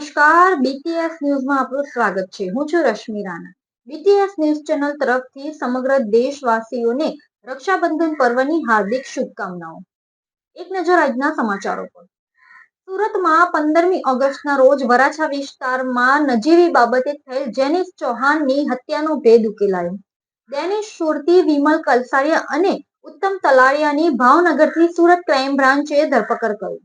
નમસ્કાર બીટીએસ ન્યૂઝમાં આપનું સ્વાગત છે. હું છું Rashmi Rana. BTS news channel તરફથી સમગ્ર દેશવાસીઓને રક્ષાબંધન પર્વની હાર્દિક શુભકામનાઓ. એક નજર આજના સમાચારો પર. સુરતમાં પંદરમી ઓગસ્ટના રોજ વરાછા વિસ્તારમાં નજીવી બાબતે થયેલ જેનિસ ચૌહાણની હત્યાનો ભેદ ઉકેલાયો. ડેનિશ સુરતી, વિમલ કલસારિયા અને ઉત્તમ તલાળિયાની ભાવનગરથી સુરત ક્રાઇમ બ્રાન્ચે ધરપકડ કરી.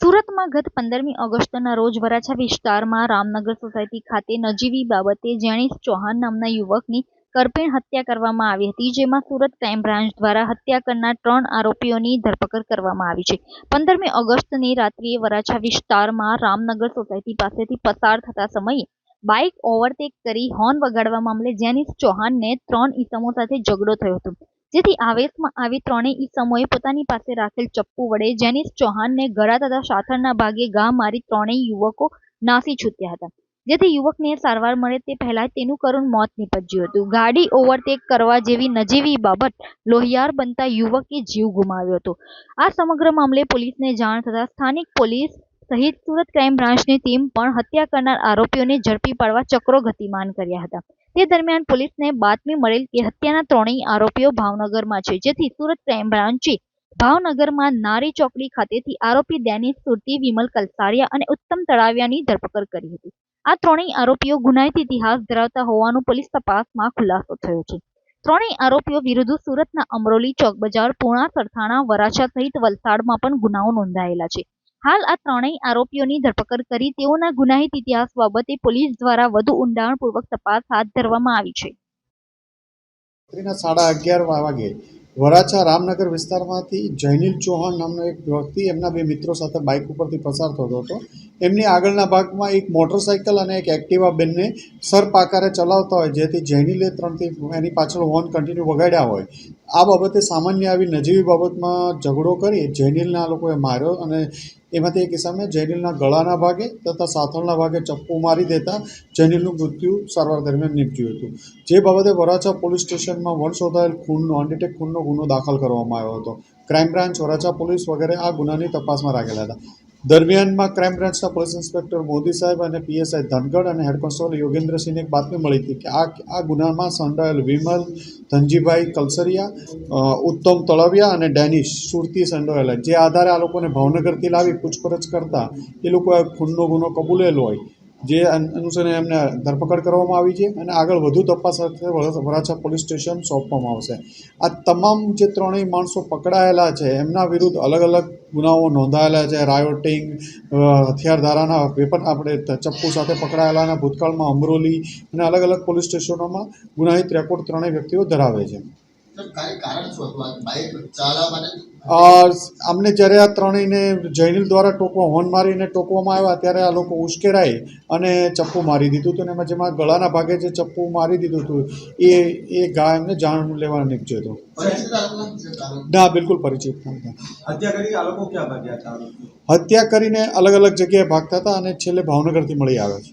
સુરતમાં ગત પંદરમી ઓગસ્ટના રોજ વરાછા વિસ્તારમાં રામનગર સોસાયટી ખાતે નજીવી બાબતે જેણીસ ચૌહાણ નામના યુવકની કરપીણ હત્યા કરવામાં આવી હતી, જેમાં સુરત ક્રાઇમ બ્રાન્ચ દ્વારા હત્યા કરનાર ત્રણ આરોપીઓની ધરપકડ કરવામાં આવી છે. પંદરમી ઓગસ્ટની રાત્રિએ વરાછા વિસ્તારમાં રામનગર સોસાયટી પાસેથી પસાર થતા સમયે બાઇક ઓવરટેક કરી હોર્ન વગાડવા મામલે જેનિસ ચૌહાણને ત્રણ ઈસમો સાથે ઝઘડો થયો હતો. જેથી આવેશમાં આવી ત્રણેય ઈસમોએ પોતાની પાસે રાખેલ ચપ્પુ વડે જેનિસ ચૌહાણને ગળા તથા સાથળના ભાગે ઘા મારી ત્રણેય યુવકો નાસી છૂટ્યા હતા. જેથી યુવકને સારવાર મળે તે પહેલા તેનું કરુણ મોત નીપજ્યું હતું. ગાડી ઓવરટેક કરવા જેવી નજીવી બાબત લોહિયાર બનતા યુવકે જીવ ગુમાવ્યો હતો. આ સમગ્ર મામલે પોલીસને જાણ થતાં સ્થાનિક પોલીસ સહિત સુરત ક્રાઇમ બ્રાન્ચની ટીમ પણ હત્યા કરનાર આરોપીઓને ઝડપી પાડવા ચક્રો ગતિમાન કર્યા હતા. તે દરમિયાન પોલીસને બાતમી મળેલ કે હત્યાના ત્રણેય આરોપીઓ ભાવનગરમાં છે. જેથી સુરત ક્રાઇમ બ્રાન્ચે ભાવનગરમાં નારી ચોકડી ખાતેથી આરોપી ડેનિસ સુરતી, વિમલ કલસારિયા અને ઉત્તમ તળાવિયાની ધરપકડ કરી હતી. આ ત્રણેય આરોપીઓ ગુનાહિત ઇતિહાસ ધરાવતા હોવાનું પોલીસ તપાસમાં ખુલાસો થયો છે. ત્રણેય આરોપીઓ વિરુદ્ધ સુરતના અમરોલી ચોક બજાર પૂર્ણા સરથાણા, વરાછા સહિત વલસાડમાં પણ ગુનાઓ નોંધાયેલા છે. હાલ આ ત્રણેય આરોપીઓની ધરપકડ કરી તેઓના ગુનાહિત ઇતિહાસ બાબતે પોલીસ દ્વારા વધુ ઊંડાણપૂર્વક તપાસ હાથ ધરવામાં આવી છે. સાડા અગિયાર વાગે વરાછા રામનગર વિસ્તારમાંથી જૈનિલ ચૌહાણ નામનો એક વ્યક્તિ એમના બે મિત્રો સાથે બાઇક ઉપરથી પસાર થતો હતો. એમની આગળના ભાગમાં એક મોટરસાઇકલ અને એક એક્ટિવા બેનને સરપાકારે ચલાવતા હોય, જેથી જૈનિલે ત્રણથી એની પાછળ હોર્ન કન્ટિન્યુ વગાડ્યા હોય. આ બાબતે સામાન્ય આવી નજીવી બાબતમાં ઝઘડો કરી જૈનિલના લોકોએ માર્યો અને એમાંથી એક કિસ્સામાં જૈનિલના ગળાના ભાગે તથા સાથળના ભાગે ચપ્પુ મારી દેતા જૈનિલનું મૃત્યુ સારવાર દરમિયાન નીપજ્યું હતું. જે બાબતે વરાછા પોલીસ સ્ટેશનમાં વણ શોધાયેલ ખૂનનો અનડિટેક ખૂનનો ગુનો દાખલ કરવામાં આવ્યો હતો. ક્રાઇમ બ્રાન્ચ વરાછા પોલીસ વગેરે આ ગુનાની તપાસમાં રાખેલા હતા. દરમિયાનમાં ક્રાઇમ બ્રાન્ચના પોલીસ ઇન્સ્પેક્ટર મોદી સાહેબ અને પીએસઆઈ ધનગઢ અને હેડ કોન્સ્ટેબલ યોગેન્દ્રસિંહને એક બાતમી મળી હતી કે આ આ ગુનામાં સંડોવાયેલ વિમલ, ધનજીભાઈ કલસરિયા ઉત્તમ તળવિયા અને ડેનિશ સુરતી સંડોયેલા જે આધારે આ લોકોને ભાવનગરથી લાવી પૂછપરછ કરતા એ લોકોએ ખૂનનો ગુનો કબૂલેલો હોય. જે અન- અનુસરે એમને ધરપકડ કરવામાં આવી છે અને આગળ વધુ તપાસ વરા- વરાછા પોલીસ સ્ટેશન સોંપવામાં આવશે. આ તમામ જે ત્રણેય માણસો પકડાયેલા છે, એમના વિરુદ્ધ અલગ અલગ ગુનાઓ નોંધાયેલા છે રાયોટિંગ હથિયારધારાના હથિયાર ધારાના વેપન આપણે ચપ્પુ સાથે પકડાયેલાના ભૂતકાળમાં અમરોલી અને અલગ અલગ પોલીસ સ્ટેશનોમાં ગુનાહિત રેકોર્ડ ત્રણેય વ્યક્તિઓ ધરાવે છે. અમને જ્યારે આ ત્રણેયને જૈનિલ દ્વારા ટોકવા હોર્ન મારીને ટોકવામાં આવ્યા ત્યારે આ લોકો ઉશ્કેરાઈ અને ચપ્પુ મારી દીધું હતું અને એમાં જેમાં ગળાના ભાગે જે ચપ્પુ મારી દીધું હતું એ એ ગા એમને જાણ લેવા નીકળ્યો હતો. ના બિલકુલ પરિચિત નહોતા? હત્યા કરીને અલગ અલગ જગ્યાએ ભાગતા હતા અને છેલ્લે ભાવનગરથી મળી આવ્યા છે.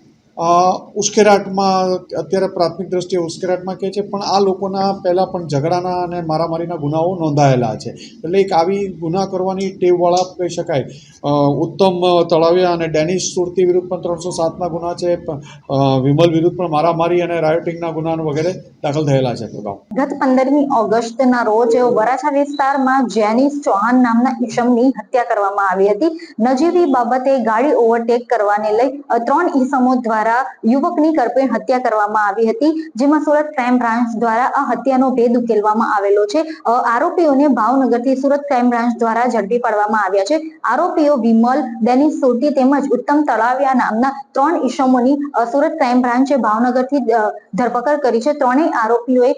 ઉશ્કેરાટમાં અત્યારે પ્રાથમિક દ્રષ્ટિએ ઉશ્કેરાટમાં કહે છે, પણ આ લોકોના પહેલાં પણ ઝઘડાના અને મારામારીના ગુનાઓ નોંધાયેલા છે. એટલે એક આવી ગુના કરવાની ટેવવાળા કહી શકાય. ઉત્તમ તળાવિયા અને ડેનિશ સુરતી વિરુદ્ધ પણ ત્રણસો સાતના ગુના છે વિમલ વિરુદ્ધ પણ મારામારી અને રાયોટિંગના ગુના વગેરે દાખલ થયેલા છે. ગત પંદરમી ઓગસ્ટના રોજ વરાછા વિસ્તારમાં જેનિસ ચૌહાણ નામના ઈસમની હત્યા કરવામાં આવી હતી. નજીવી બાબતે ગાડી ઓવરટેક કરવાને લઈ ત્રણ ઈસમો દ્વારા યુવકની કરપે હત્યા કરવામાં આવી હતી. જેમાં સુરત ક્રાઇમ બ્રાન્ચ દ્વારા આ હત્યાનો ભેદ ઉકેલવામાં આવેલો છે. આરોપીઓને ભાવનગરથી સુરત ક્રાઇમ બ્રાન્ચ દ્વારા ઝડપી પાડવામાં આવ્યા છે. આરોપીઓ વિમલ, ડેનિસ સોટી તેમજ ઉત્તમ તળાવિયા નામના ત્રણ ઈસમોની સુરત ક્રાઇમ બ્રાન્ચે ભાવનગરથી ધરપકડ કરી છે. ત્રણેય આરોપીઓએ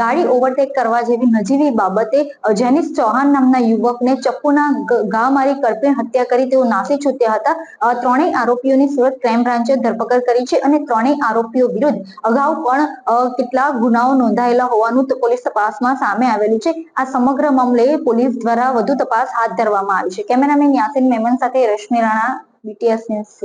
ગાડી ઓવરટેક કરવા જેવી નજીવી બાબતે જેનિસ ચૌહાણ નામના યુવકને ચપ્પુના ઘા મારી કરપે હત્યા કરી તેઓ નાસી છૂટ્યા હતા. ત્રણેય આરોપીઓની સુરત ક્રાઇમ બ્રાન્ચે ધરપકડ કરી છે અને ત્રણેય આરોપીઓ વિરુદ્ધ અગાઉ પણ કેટલા ગુનાઓ નોંધાયેલા હોવાનું પોલીસ તપાસમાં સામે આવેલું છે. આ સમગ્ર મામલે પોલીસ દ્વારા વધુ તપાસ હાથ ધરવામાં આવી છે. કેમેરામેન યાસીન મેમન સાથે રશ્મિ રાણા બીટીએસ ન્યૂઝ